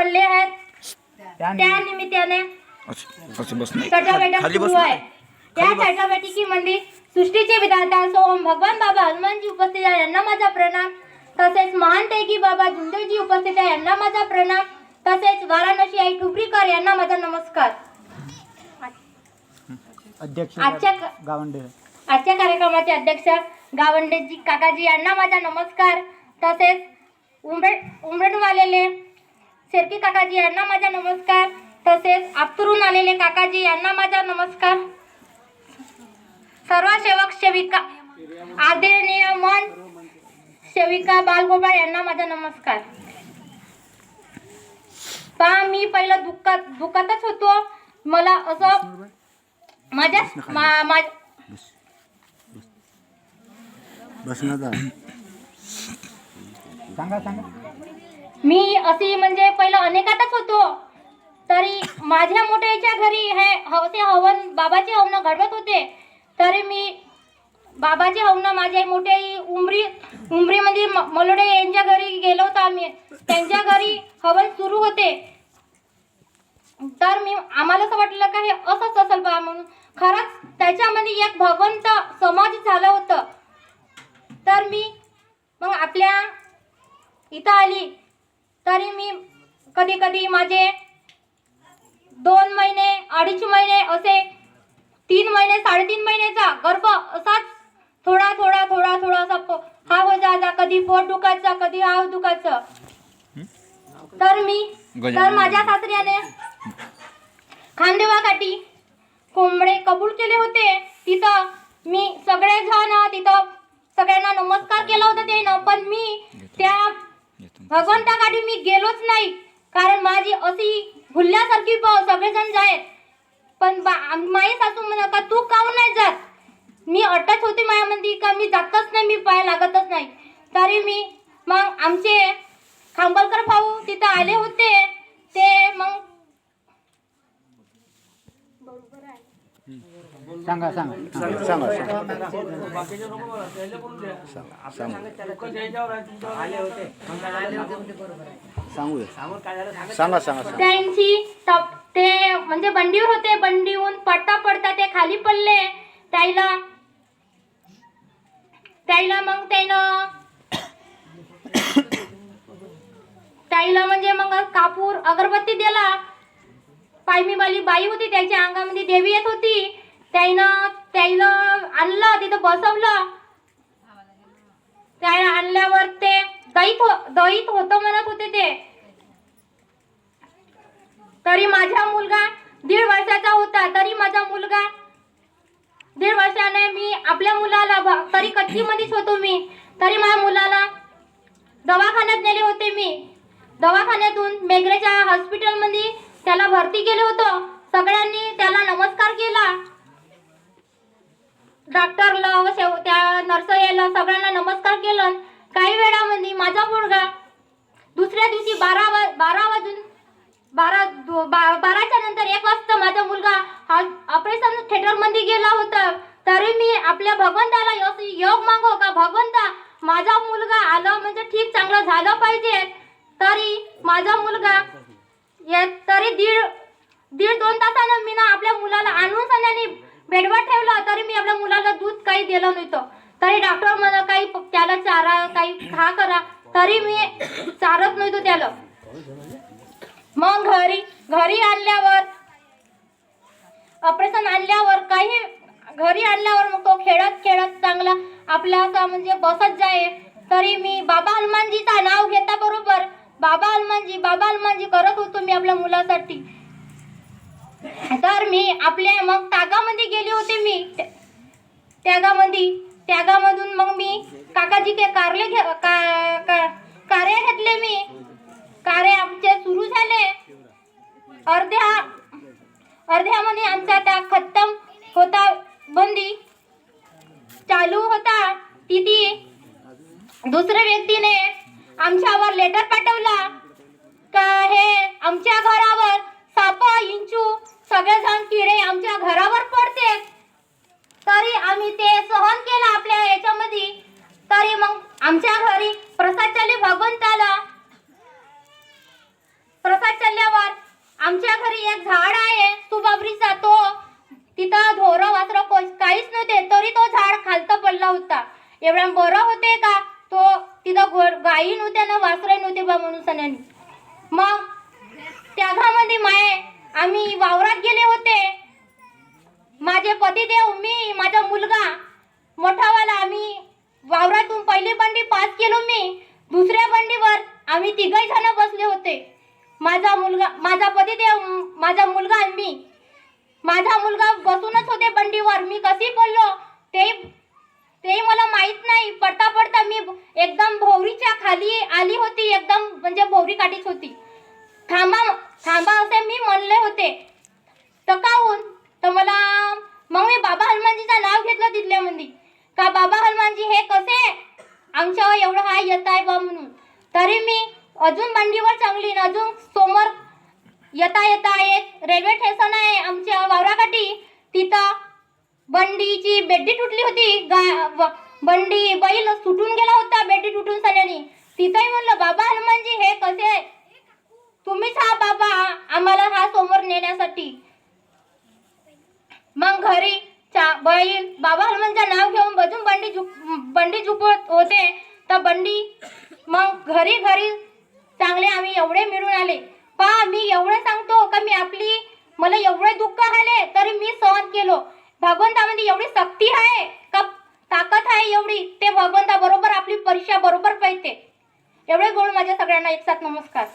पडले आहेत. त्या निमित्ताने असं असं बस नाही. चटाबेटा खाली बस सुरू आहे. त्या. चटाबेटीमध्ये सृष्टीचे विधाता सोम भगवान बाबा हनुमानजी उपस्थित आहे यांना माझा प्रणाम. तसेच महान तेगी बाबा झुंदेजी उपस्थित आहे यांना माझा प्रणाम. तसेच वाराणसी आई ठुबरीकर यांना माझा नमस्कार. अध्यक्ष आजच्या क- गावंडे. आजच्या कार्यक्रमाचे अध्यक्ष गावंडेजी काकाजी यांना माझा नमस्कार. तसेच उमरेड उमरेडून आलेले शेरकी काकाजी यांना माझा नमस्कार. तसेच आपतूरून आलेले काकाजी यांना माझा नमस्कार. सर्व सेवक सेविका आदरणीय मन सेविका बालगोपाळ यांना माझा नमस्कार. पहा मी पहिलं दुःखात दुःखातच होतो. मला असं माझ्या मा- मा- बस ना जा. सांगा सांगा. मी अशी म्हणजे पहिलं अनेकातच होतो. तरी माझ्या मोठ्याच्या घरी हे हव- हवन बाबाचे हवन घडवत होते. तरी मी बाबाचे हवन माझ्या मोठे उमरी उमरीमध्ये म- मलोडे यांच्या घरी गेलो होतो आम्ही. त्यांच्या घरी हवन सुरू होते. तर मी आम्हाला असं वाटलं का हे असंच असेल बा म्हणून. खरंच त्याच्यामध्ये एक भगवंत समाज झालं होतं. तर मी मग आपल्या इथं आली. तरी मी कधी कधी माझे दोन महिने अडीच महिने असे तीन महिने साडेतीन महिन्याचा गर्भ असाच थोडा थोडा थोडा थोडा असा प- हा हो जायचा कधी पोट दुखायचा कधी हा दुखायचं. तर मी तर माझ्या सासऱ्याने खांदेवाकाठी कोंबडे कबूल केले होते. तिथं मी सगळे जण तिथं सगळ्यांना नमस्कार केला होता त्यानं. पण मी त्या भगवंताकाठी मी गेलोच नाही. कारण माझी अशी भुलल्यासारखी पाव सगळेजण जायत. पण बा माई सासू म्हणा का तू काऊन नाही जात? मी अटच होते मायामध्ये का मी जातच नाही मी पाय लागतच नाही. तरी मी मग आमचे खांबलकर भाऊ तिथं आले होते. ते मग सांगा सांगा. सांगा सांगू. सांगा. सांगा सांगा त्यांची तप ते म्हणजे बंडीवर होते बंडीहून पडता पडता ते खाली पडले. त्याला त्याला मग त्यानं त्याला म्हणजे मग कापूर अगरबत्ती दिला. पायमीवाली बाई होती त्याच्या अंगामध्ये देवी येत होती. त्यानं त्याला आणलं तिथं बसवलं. त्या आणल्यावर ते दहीत हो दहीत होतं म्हणत होते ते. तरी माझा मुलगा दीड वर्षाचा होता तरी माझा मुलगा दीड वर्षाने मी आपल्या मुलाला तरी तरी कच्चीमध्येच होतो मी. तरी माझ्या मुलाला दवाखान्यात नेले होते मी. दवाखान्यातून मेघरेच्या हॉस्पिटलमध्ये त्याला भरती केलं होतं. सगळ्यांनी त्याला नमस्कार केला. डॉक्टरला व शेव त्या नर्स यायला सगळ्यांना नमस्कार केलं. काही वेळामध्ये माझा मुलगा दुसऱ्या दिवशी बारा वा बारा वाजून बारा बा- बाराच्या नंतर एक वाजता माझा मुलगा हा ऑपरेशन थिएटरमध्ये गेला होता. तरी मी आपल्या भगवंताला असं योग मागो का? भगवंता माझा मुलगा आला म्हणजे ठीक चांगलं झालं पाहिजे. तरी माझा मुलगा या तरी दीड दीड दोन तासानं मी ना आपल्या मुलाला आणून सण्याने बेडवर ठेवलं तरी मी आपल्या मुलाला दूध काही दिलं नव्हतं. तरी डॉक्टर म्हणा काही त्याला चारा काही खा करा तरी मी चारत नव्हतो त्याला. मग घरी घरी आणल्यावर ऑपरेशन आणल्यावर काही घरी आणल्यावर मग तो खेळत खेळत चांगला आपला असा म्हणजे बसत जाय. तरी मी बाबा हनुमानजीचा नाव घेता बरोबर. बाबा अलमांजी बाबा अलमांजी करत होतो मी आपल्या मुलासाठी. तर मी आपल्या मग तागामध्ये गेले होते मी. त्या- त्यागामध्ये त्यागामधून मग मी काकाजी ते कारले घे का का- कार्य घेतले मी. कारे आमचे सुरू झाले. अर्ध्या अर्ध्यामध्ये आमचा त्या खत्तम होता बंदी चालू होता. तिथे दुसऱ्या व्यक्तीने आमच्यावर लेटर पाठवला. का हे आमच्या घरावर? साप इंचू सगळेजण किडे आमच्या घरावर पडते. तरी आम्ही ते सहन केलं आपल्या याच्यामध्ये. तरी मग आमच्या घरी प्रसाद चाली भगवंताला. प्रसाद चालल्यावर आमच्या घरी एक झाड आहे सुबाबरीचा तो. तिथं ढोर वासर काहीच नव्हते तरी तो झाड खालतं पडला होता. एवढ्या बरं होते का? तो तिथं घोर गाई नव्हत्या ना वासरे नव्हते बा म्हणून सण्यानी मग त्या घामध्ये माये आम्ही वावरात गेले होते. माझे पतिदेव मी माझा मुलगा मोठावाला आम्ही वावरातून पहिली बंडी पास केलो मी. दुसऱ्या बंडीवर आम्ही तिघही जण बसले होते. माझा मुलगा माझा पतिदेव माझा मुलगा आणि मी. माझा मुलगा बसूनच होते बंडीवर. मी कशी बोललो? ते ते मला माहीत नाही. पडता पडता मी एकदम भोवरीच्या खाली आली होती एकदम म्हणजे भोवरी काठीच होती. थांबा थांबा असे मी म्हणले होते. तर काहून? तर मला मग मी बाबा हनुमानजीचं नाव घेतलं तिथल्यामध्ये. का बाबा हनुमानजी हे कसे? आमच्यावर एवढं हाय येत आहे बा म्हणून. तरी मी अजून बंडीवर चांगली अजून समोर येता येता एक रेल्वे स्टेशन आहे आमच्या वावराकाठी. तिथं बंडीची बेड्डी तुटली होती. गा बंडी बैल सुटून गेला होता बेड्डी तुटून सल्याने तिथंही म्हणलं बाबा हनुमानजी हे कसे तुम्हीच हा बाबा आम्हाला हा समोर नेण्यासाठी. मग घरी चा बैल बाबा हनुमानचं नाव घेऊन बजून बंडी झुप बंडी झुपत होते. तर बंडी मग घरी घरी चांगले आम्ही एवढे मिळून आले. पहा मी एवढं सांगतो का मी आपली मला एवढे दुःख आले तर भगवंतामध्ये एवढी शक्ती आहे? का ताकद आहे एवढी? ते भगवंता बरोबर आपली परीक्षा बरोबर पाहिजे एवढे गोळ माझ्या सगळ्यांना एक साथ नमस्कार.